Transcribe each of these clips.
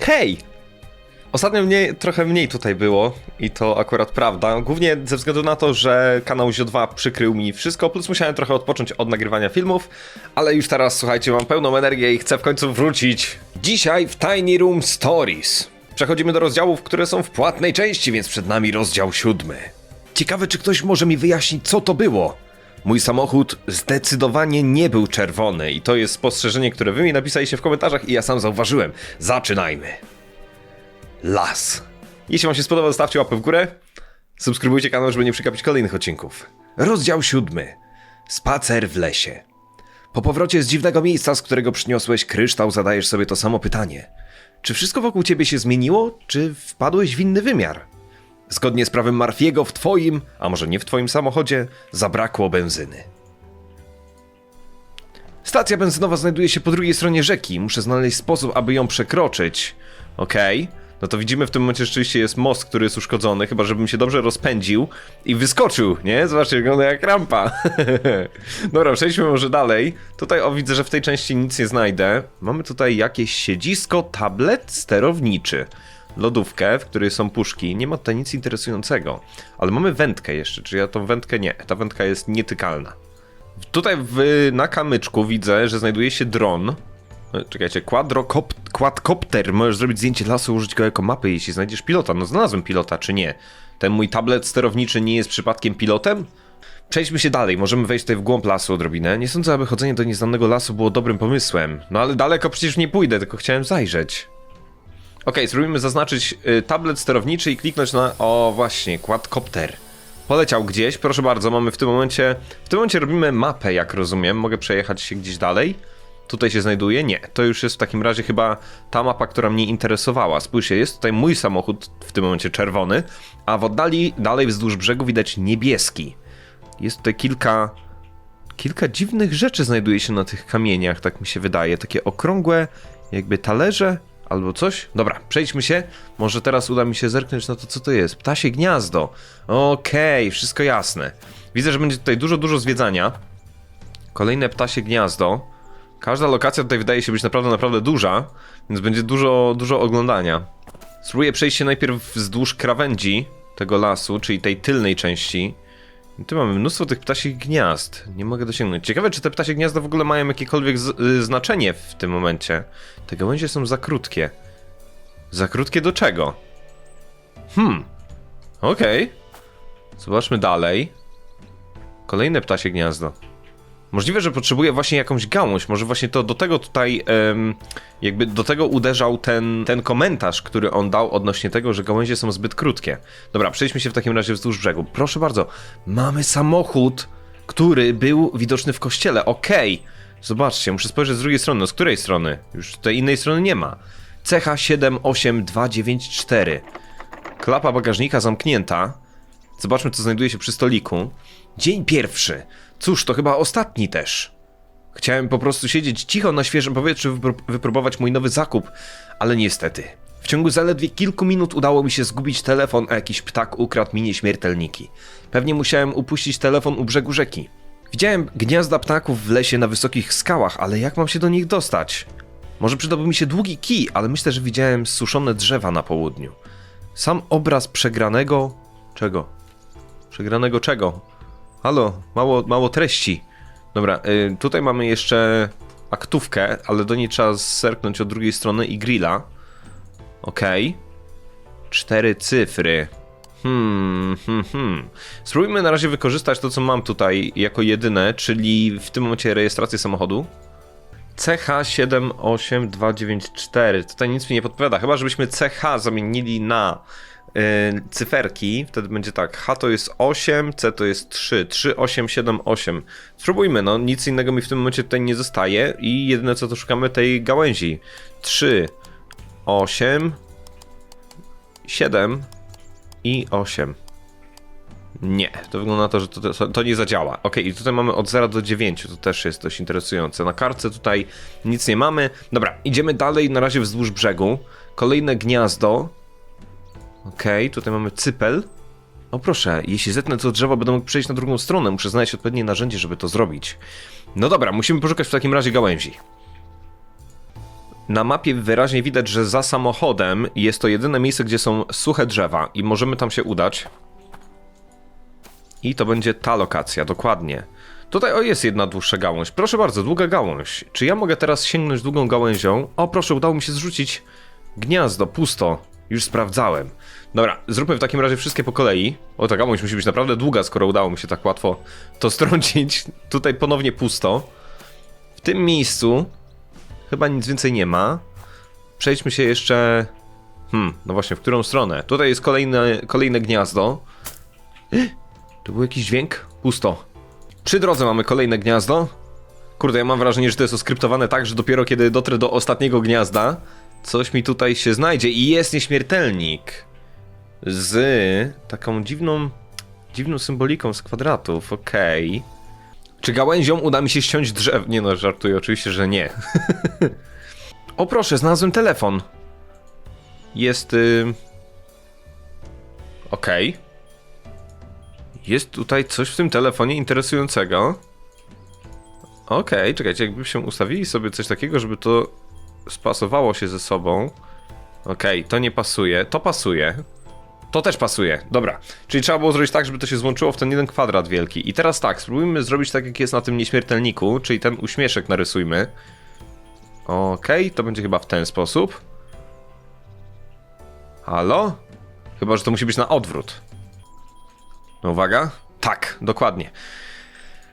Hej! Ostatnio mnie trochę mniej tutaj było i to akurat prawda. Głównie ze względu na to, że kanał Zio 2 przykrył mi wszystko, plus musiałem trochę odpocząć od nagrywania filmów, ale już teraz słuchajcie, mam pełną energię i chcę w końcu wrócić. Dzisiaj w Tiny Room Stories. Przechodzimy do rozdziałów, które są w płatnej części, więc przed nami rozdział siódmy. Ciekawe, czy ktoś może mi wyjaśnić, co to było. Mój samochód zdecydowanie nie był czerwony i to jest spostrzeżenie, które wy mi napisaliście w komentarzach i ja sam zauważyłem. Zaczynajmy. Las. Jeśli wam się spodoba, zostawcie łapę w górę. Subskrybujcie kanał, żeby nie przegapić kolejnych odcinków. Rozdział siódmy. Spacer w lesie. Po powrocie z dziwnego miejsca, z którego przyniosłeś kryształ, zadajesz sobie to samo pytanie. Czy wszystko wokół ciebie się zmieniło, czy wpadłeś w inny wymiar? Zgodnie z prawem Marfiego w twoim, a może nie w twoim samochodzie, zabrakło benzyny. Stacja benzynowa znajduje się po drugiej stronie rzeki. Muszę znaleźć sposób, aby ją przekroczyć. Okej. No to widzimy w tym momencie rzeczywiście jest most, który jest uszkodzony, chyba żebym się dobrze rozpędził i wyskoczył, nie? Zobaczcie, wygląda jak rampa. Dobra, przejdźmy może dalej. Tutaj o widzę, że w tej części nic nie znajdę. Mamy tutaj jakieś siedzisko, tablet sterowniczy. Lodówkę, w której są puszki. Nie ma tutaj nic interesującego. Ale mamy wędkę jeszcze, czy ja tą wędkę nie. Ta wędka jest nietykalna. Tutaj w, na kamyczku widzę, że znajduje się dron. E, Czekajcie, quadcopter. Możesz zrobić zdjęcie lasu, użyć go jako mapy, jeśli znajdziesz pilota. No znalazłem pilota, czy nie? Ten mój tablet sterowniczy nie jest przypadkiem pilotem? Przejdźmy się dalej, możemy wejść tutaj w głąb lasu odrobinę. Nie sądzę, aby chodzenie do nieznanego lasu było dobrym pomysłem. No ale daleko przecież nie pójdę, tylko chciałem zajrzeć. Okej, spróbujmy zaznaczyć y, tablet sterowniczy i kliknąć na... O, właśnie, quadcopter. Poleciał gdzieś, proszę bardzo, mamy w tym momencie... W tym momencie robimy mapę, jak rozumiem. Mogę przejechać się gdzieś dalej. Tutaj się znajduje? Nie. To już jest w takim razie chyba ta mapa, która mnie interesowała. Spójrzcie, jest tutaj mój samochód, w tym momencie czerwony, a w oddali, dalej wzdłuż brzegu widać niebieski. Jest tutaj kilka... Kilka dziwnych rzeczy znajduje się na tych kamieniach, tak mi się wydaje. Takie okrągłe, jakby talerze albo coś. Dobra, przejdźmy się. Może teraz uda mi się zerknąć na to, co to jest. Ptasie gniazdo. Okej, wszystko jasne. Widzę, że będzie tutaj dużo, dużo zwiedzania. Kolejne ptasie gniazdo. Każda lokacja tutaj wydaje się być naprawdę, naprawdę duża, więc będzie dużo, dużo oglądania. Spróbuję przejść się najpierw wzdłuż krawędzi tego lasu, czyli tej tylnej części. Tu mamy mnóstwo tych ptasich gniazd. Nie mogę dosięgnąć. Ciekawe, czy te ptasie gniazda w ogóle mają jakiekolwiek y, znaczenie w tym momencie. Te gałęzie są za krótkie. Za krótkie do czego? Hmm. Okej. Zobaczmy dalej. Kolejne ptasie gniazdo. Możliwe, że potrzebuje właśnie jakąś gałąź. Może właśnie to do tego tutaj, jakby do tego uderzał ten, ten komentarz, który on dał odnośnie tego, że gałęzie są zbyt krótkie. Dobra, przejdźmy się w takim razie wzdłuż brzegu. Proszę bardzo, mamy samochód, który był widoczny w kościele. Okej. Zobaczcie, muszę spojrzeć z drugiej strony. No z której strony? Już tej innej strony nie ma. CH78294. Klapa bagażnika zamknięta. Zobaczmy, co znajduje się przy stoliku. Dzień pierwszy. Cóż, to chyba ostatni też. Chciałem po prostu siedzieć cicho na świeżym powietrzu, wypróbować mój nowy zakup, ale niestety. W ciągu zaledwie kilku minut udało mi się zgubić telefon, a jakiś ptak ukradł mi nieśmiertelniki. Pewnie musiałem upuścić telefon u brzegu rzeki. Widziałem gniazda ptaków w lesie na wysokich skałach, ale jak mam się do nich dostać? Może przydałby mi się długi kij, ale myślę, że widziałem suszone drzewa na południu. Sam obraz przegranego. Czego? Przegranego czego? Halo, mało, mało treści. Dobra, y, tutaj mamy jeszcze aktówkę, ale do niej trzeba zerknąć od drugiej strony i grilla. Okej. Cztery cyfry. Hmm, hmm, hmm. Spróbujmy na razie wykorzystać to, co mam tutaj jako jedyne, czyli w tym momencie rejestrację samochodu. CH78294. Tutaj nic mi nie podpowiada, chyba żebyśmy CH zamienili na cyferki. Wtedy będzie tak, H to jest 8, C to jest 3, 3878. Spróbujmy, no nic innego mi w tym momencie tutaj nie zostaje i jedyne co to szukamy tej gałęzi. 3, 8, 7 i 8. Nie, to wygląda na to, że to, to nie zadziała. Ok, i tutaj mamy od 0 do 9, to też jest dość interesujące. Na kartce tutaj nic nie mamy. Dobra, idziemy dalej, na razie wzdłuż brzegu. Kolejne gniazdo. Ok, tutaj mamy cypel. O proszę, jeśli zetnę to drzewo, będę mógł przejść na drugą stronę. Muszę znaleźć odpowiednie narzędzie, żeby to zrobić. No dobra, musimy poszukać w takim razie gałęzi. Na mapie wyraźnie widać, że za samochodem jest to jedyne miejsce, gdzie są suche drzewa i możemy tam się udać. I to będzie ta lokacja, dokładnie. Tutaj o jest jedna dłuższa gałąź. Proszę bardzo, długa gałąź. Czy ja mogę teraz sięgnąć długą gałęzią? O, proszę, udało mi się zrzucić gniazdo, pusto. Już sprawdzałem. Dobra, zróbmy w takim razie wszystkie po kolei. O, ta gałąź musi być naprawdę długa, skoro udało mi się tak łatwo to strącić. Tutaj ponownie pusto. W tym miejscu chyba nic więcej nie ma. Przejdźmy się jeszcze... Hmm, no właśnie, w którą stronę? Tutaj jest kolejne, kolejne gniazdo. To był jakiś dźwięk? Pusto. Przy drodze mamy kolejne gniazdo. Kurde, ja mam wrażenie, że to jest oskryptowane tak, że dopiero kiedy dotrę do ostatniego gniazda, coś mi tutaj się znajdzie. I jest nieśmiertelnik. Z taką dziwną, dziwną symboliką z kwadratów, okej. Czy gałęzią uda mi się ściąć drzew? Nie no, żartuję oczywiście, że nie. o proszę, znalazłem telefon. Jest... Y... Okej. Jest tutaj coś w tym telefonie interesującego. Okej, czekajcie, jakby się ustawili sobie coś takiego, żeby to spasowało się ze sobą. Okej, to nie pasuje, to pasuje. To też pasuje, dobra. Czyli trzeba było zrobić tak, żeby to się złączyło w ten jeden kwadrat wielki. I teraz tak, spróbujmy zrobić tak, jak jest na tym nieśmiertelniku, czyli ten uśmieszek narysujmy. Okej, to będzie chyba w ten sposób. Halo? Chyba, że to musi być na odwrót. No uwaga. Tak, dokładnie.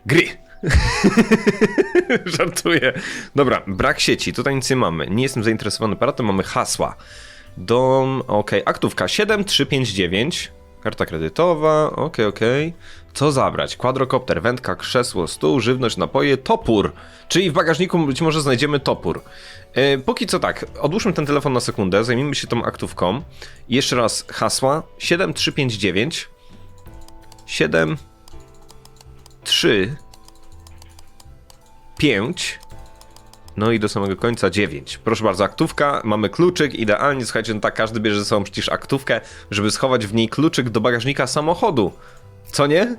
Gry. Żartuję. Dobra, brak sieci. Tutaj nic nie mamy. Nie jestem zainteresowany aparatem. Mamy hasła. Dom, ok. Aktówka 7359. Karta kredytowa, ok, ok. Co zabrać? Kwadrokopter, wędka, krzesło, stół, żywność, napoje, topór. Czyli w bagażniku być może znajdziemy topór. Yy, póki co tak, odłóżmy ten telefon na sekundę, zajmijmy się tą aktówką. Jeszcze raz hasła 7359 7 3 5 no i do samego końca 9. Proszę bardzo, aktówka, mamy kluczyk, idealnie, słuchajcie, no tak, każdy bierze ze sobą przecież aktówkę, żeby schować w niej kluczyk do bagażnika samochodu. Co nie?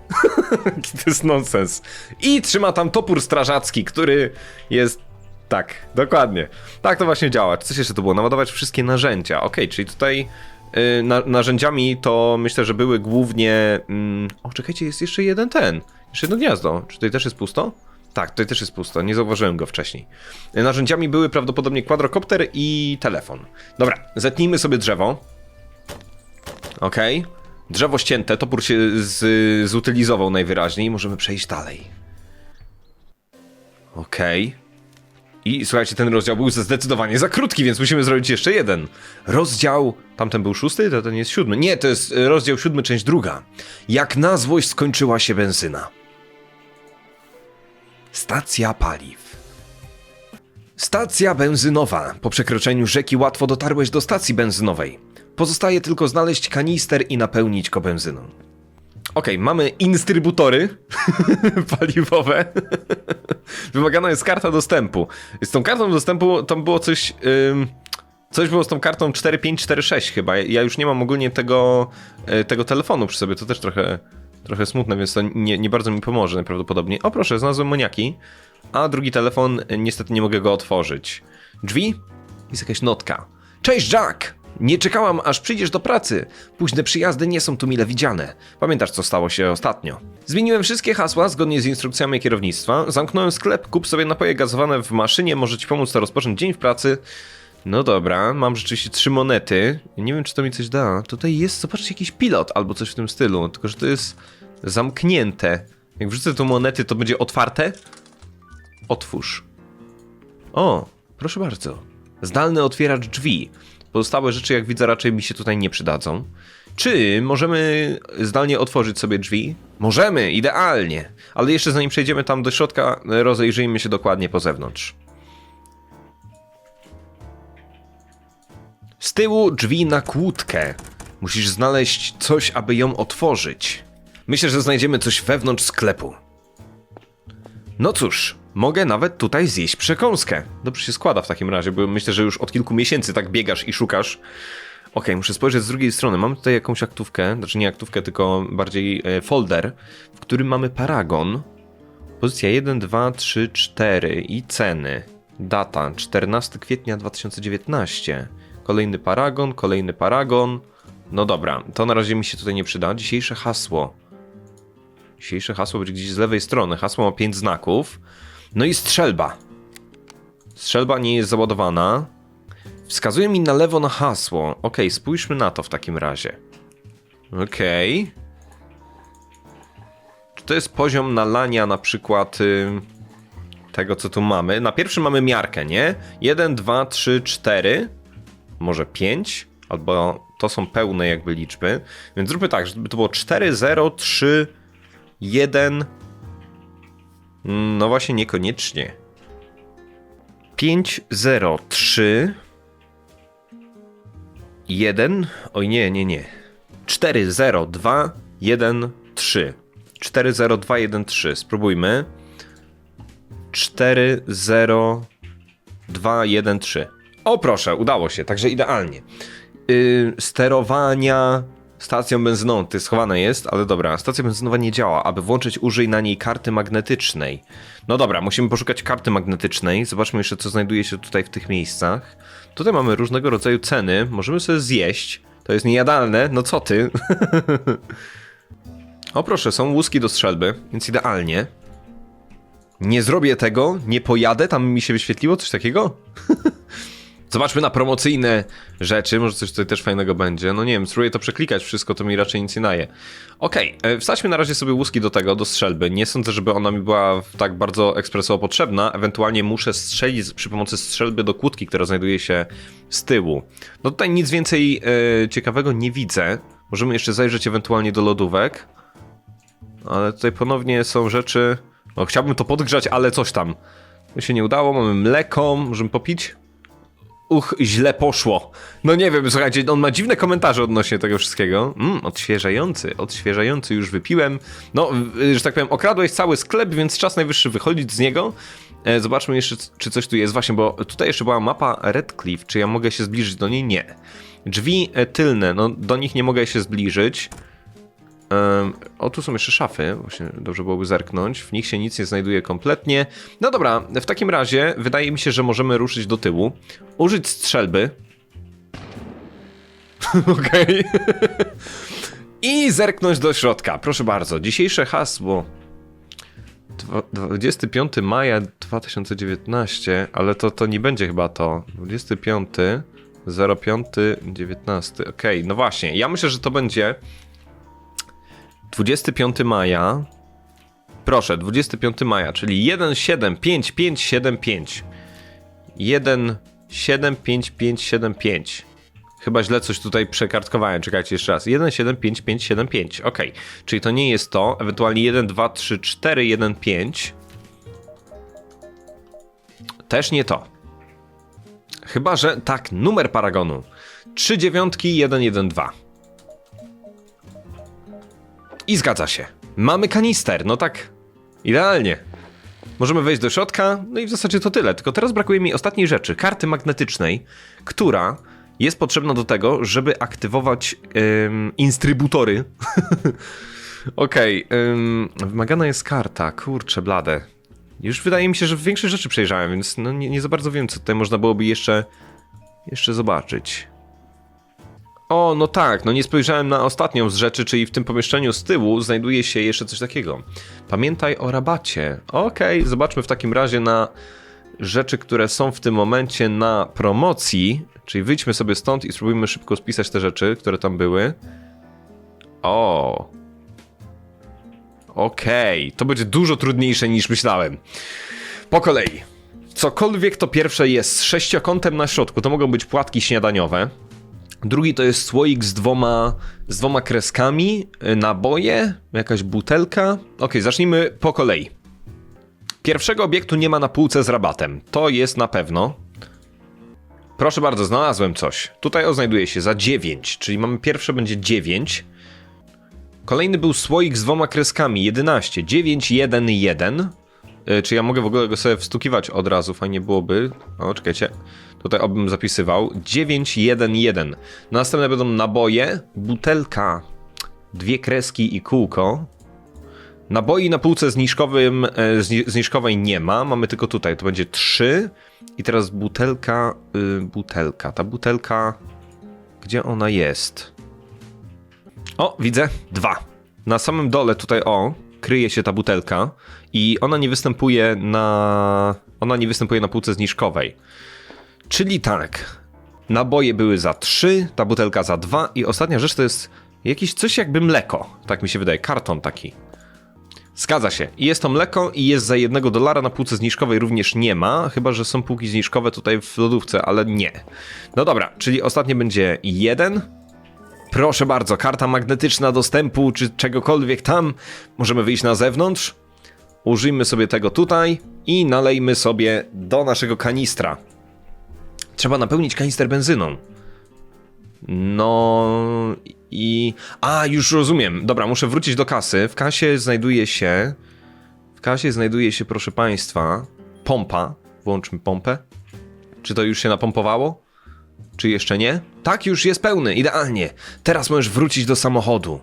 to jest nonsens. I trzyma tam topór strażacki, który jest... Tak, dokładnie. Tak to właśnie działa. Coś jeszcze to było? Naładować wszystkie narzędzia. Ok, czyli tutaj y, na, narzędziami to myślę, że były głównie... Mm, o, czekajcie, jest jeszcze jeden ten. Jeszcze jedno gniazdo. Czy tutaj też jest pusto? Tak, tutaj też jest pusto, nie zauważyłem go wcześniej. Narzędziami były prawdopodobnie kwadrokopter i telefon. Dobra, zetnijmy sobie drzewo. Okej. Okay. Drzewo ścięte, topór się z, zutylizował najwyraźniej, możemy przejść dalej. Okej. Okay. I słuchajcie, ten rozdział był zdecydowanie za krótki, więc musimy zrobić jeszcze jeden. Rozdział. Tamten był szósty, to ten jest siódmy. Nie, to jest rozdział siódmy, część druga. Jak na złość skończyła się benzyna. Stacja paliw. Stacja benzynowa. Po przekroczeniu rzeki łatwo dotarłeś do stacji benzynowej. Pozostaje tylko znaleźć kanister i napełnić go benzyną. Okej, mamy instrybutory paliwowe. Wymagana jest karta dostępu. Z tą kartą dostępu tam było coś. Coś było z tą kartą 4546 chyba. Ja już nie mam ogólnie tego, y, tego telefonu przy sobie. To też trochę Trochę smutne, więc to nie, nie bardzo mi pomoże najprawdopodobniej. O proszę, znalazłem moniaki, a drugi telefon, niestety nie mogę go otworzyć. Drzwi? Jest jakaś notka. Cześć Jack! Nie czekałam, aż przyjdziesz do pracy. Późne przyjazdy nie są tu mile widziane. Pamiętasz, co stało się ostatnio? Zmieniłem wszystkie hasła zgodnie z instrukcjami kierownictwa. Zamknąłem sklep, kup sobie napoje gazowane w maszynie, może ci pomóc to rozpocząć dzień w pracy. No dobra, mam rzeczywiście trzy monety. Nie wiem, czy to mi coś da. Tutaj jest, zobaczcie, jakiś pilot albo coś w tym stylu, tylko że to jest zamknięte. Jak wrzucę tu monety, to będzie otwarte? Otwórz. O, proszę bardzo. Zdalny otwieracz drzwi. Pozostałe rzeczy, jak widzę, raczej mi się tutaj nie przydadzą. Czy możemy zdalnie otworzyć sobie drzwi? Możemy, idealnie. Ale jeszcze zanim przejdziemy tam do środka, rozejrzyjmy się dokładnie po zewnątrz. Z tyłu drzwi na kłódkę. Musisz znaleźć coś, aby ją otworzyć. Myślę, że znajdziemy coś wewnątrz sklepu. No cóż, mogę nawet tutaj zjeść przekąskę. Dobrze się składa w takim razie, bo myślę, że już od kilku miesięcy tak biegasz i szukasz. Ok, muszę spojrzeć z drugiej strony. Mamy tutaj jakąś aktówkę, znaczy nie aktówkę, tylko bardziej e, folder, w którym mamy paragon. Pozycja 1, 2, 3, 4 i ceny. Data 14 kwietnia 2019. Kolejny paragon, kolejny paragon. No dobra, to na razie mi się tutaj nie przyda. Dzisiejsze hasło. Dzisiejsze hasło będzie gdzieś z lewej strony. Hasło ma 5 znaków. No i strzelba. Strzelba nie jest załadowana. Wskazuje mi na lewo na hasło. Ok, spójrzmy na to w takim razie. Okej. Czy to jest poziom nalania na przykład y, tego, co tu mamy? Na pierwszym mamy miarkę, nie? 1, 2, 3, 4, może 5, albo to są pełne jakby liczby. Więc zróbmy tak, żeby to było 4, 0, 3, 1. No właśnie, niekoniecznie. 5, 0, 3, 1. Oj, nie, nie, nie. 4, 0, 2, 1, 3. 4, 0, 2, 1, 3. Spróbujmy. 4, 0, 2, 1, 3. O proszę, udało się, także idealnie. Yy, sterowania stacją benzynową, to schowane jest, ale dobra, stacja benzynowa nie działa. Aby włączyć, użyj na niej karty magnetycznej. No dobra, musimy poszukać karty magnetycznej. Zobaczmy jeszcze, co znajduje się tutaj w tych miejscach. Tutaj mamy różnego rodzaju ceny. Możemy sobie zjeść. To jest niejadalne, no co ty? o proszę, są łuski do strzelby, więc idealnie. Nie zrobię tego, nie pojadę, tam mi się wyświetliło coś takiego? Zobaczmy na promocyjne rzeczy, może coś tutaj też fajnego będzie. No nie wiem, spróbuję to przeklikać wszystko, to mi raczej nic nie daje. Okej, okay, wsadźmy na razie sobie łuski do tego, do strzelby. Nie sądzę, żeby ona mi była tak bardzo ekspresowo potrzebna. Ewentualnie muszę strzelić przy pomocy strzelby do kłódki, która znajduje się z tyłu. No tutaj nic więcej e, ciekawego nie widzę. Możemy jeszcze zajrzeć ewentualnie do lodówek. Ale tutaj ponownie są rzeczy... No chciałbym to podgrzać, ale coś tam. To się nie udało, mamy mleko, możemy popić? Uch, źle poszło. No nie wiem, słuchajcie, on ma dziwne komentarze odnośnie tego wszystkiego. Mmm, odświeżający, odświeżający już wypiłem. No, y, że tak powiem, okradłeś cały sklep, więc czas najwyższy wychodzić z niego. E, zobaczmy jeszcze, czy coś tu jest. Właśnie, bo tutaj jeszcze była mapa Redcliffe. Czy ja mogę się zbliżyć do niej? Nie. Drzwi e, tylne, no do nich nie mogę się zbliżyć. O, tu są jeszcze szafy, właśnie dobrze byłoby zerknąć. W nich się nic nie znajduje kompletnie. No dobra, w takim razie wydaje mi się, że możemy ruszyć do tyłu. Użyć strzelby. Okej. I zerknąć do środka. Proszę bardzo, dzisiejsze hasło. Dwa- 25 maja 2019, ale to, to nie będzie chyba to. 25 05 19. Okej, no właśnie. Ja myślę, że to będzie 25 maja. Proszę, 25 maja, czyli 175575. 175575. Chyba źle coś tutaj przekartkowałem. Czekajcie jeszcze raz. 175575. Ok, czyli to nie jest to. Ewentualnie 1, 2, 3, 4, 1, 5. Też nie to. Chyba, że tak, numer paragonu. 3 dziewiątki 1, 1, 2. I zgadza się. Mamy kanister, no tak. Idealnie. Możemy wejść do środka, no i w zasadzie to tyle. Tylko teraz brakuje mi ostatniej rzeczy karty magnetycznej, która jest potrzebna do tego, żeby aktywować ym, instrybutory. Okej, okay, wymagana jest karta. Kurczę, blade. Już wydaje mi się, że większość rzeczy przejrzałem, więc no nie, nie za bardzo wiem, co tutaj można byłoby jeszcze, jeszcze zobaczyć. O, no tak, no nie spojrzałem na ostatnią z rzeczy, czyli w tym pomieszczeniu z tyłu znajduje się jeszcze coś takiego. Pamiętaj o rabacie. Okej, okay, zobaczmy w takim razie na rzeczy, które są w tym momencie na promocji. Czyli wyjdźmy sobie stąd i spróbujmy szybko spisać te rzeczy, które tam były. O. Okej, okay. to będzie dużo trudniejsze niż myślałem. Po kolei. Cokolwiek to pierwsze jest z sześciokątem na środku, to mogą być płatki śniadaniowe. Drugi to jest słoik z dwoma, z dwoma kreskami, y, naboje, jakaś butelka. Ok, zacznijmy po kolei. Pierwszego obiektu nie ma na półce z rabatem. To jest na pewno. Proszę bardzo, znalazłem coś. Tutaj oznajduje się za 9, czyli mamy pierwsze będzie 9. Kolejny był słoik z dwoma kreskami, 11, 9, 1, 1. Yy, czy ja mogę w ogóle go sobie wstukiwać od razu? Fajnie byłoby. O, czekajcie. Tutaj obym zapisywał 911. Następne będą naboje, butelka, dwie kreski i kółko. Naboi na półce zniżkowym, e, zni- zniżkowej nie ma, mamy tylko tutaj, to będzie 3 i teraz butelka, y, butelka, ta butelka, gdzie ona jest? O, widzę, dwa. Na samym dole tutaj, o, kryje się ta butelka i ona nie występuje na, ona nie występuje na półce zniżkowej. Czyli tak, naboje były za 3, ta butelka za 2 i ostatnia rzecz to jest jakieś coś jakby mleko, tak mi się wydaje, karton taki. Zgadza się. I jest to mleko i jest za jednego dolara na półce zniżkowej również nie ma, chyba że są półki zniżkowe tutaj w lodówce, ale nie. No dobra, czyli ostatnie będzie jeden. Proszę bardzo, karta magnetyczna dostępu czy czegokolwiek tam. Możemy wyjść na zewnątrz. Użyjmy sobie tego tutaj i nalejmy sobie do naszego kanistra. Trzeba napełnić kanister benzyną. No i. A, już rozumiem. Dobra, muszę wrócić do kasy. W kasie znajduje się. W kasie znajduje się, proszę Państwa, pompa. Włączmy pompę. Czy to już się napompowało? Czy jeszcze nie? Tak, już jest pełny, idealnie. Teraz możesz wrócić do samochodu.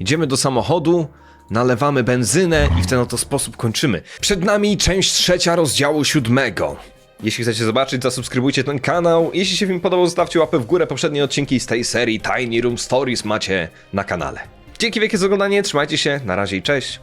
Idziemy do samochodu, nalewamy benzynę i w ten oto sposób kończymy. Przed nami część trzecia rozdziału siódmego. Jeśli chcecie zobaczyć, zasubskrybujcie ten kanał. Jeśli się film podobał, zostawcie łapę w górę. Poprzednie odcinki z tej serii Tiny Room Stories macie na kanale. Dzięki wielkie za oglądanie, trzymajcie się, na razie i cześć.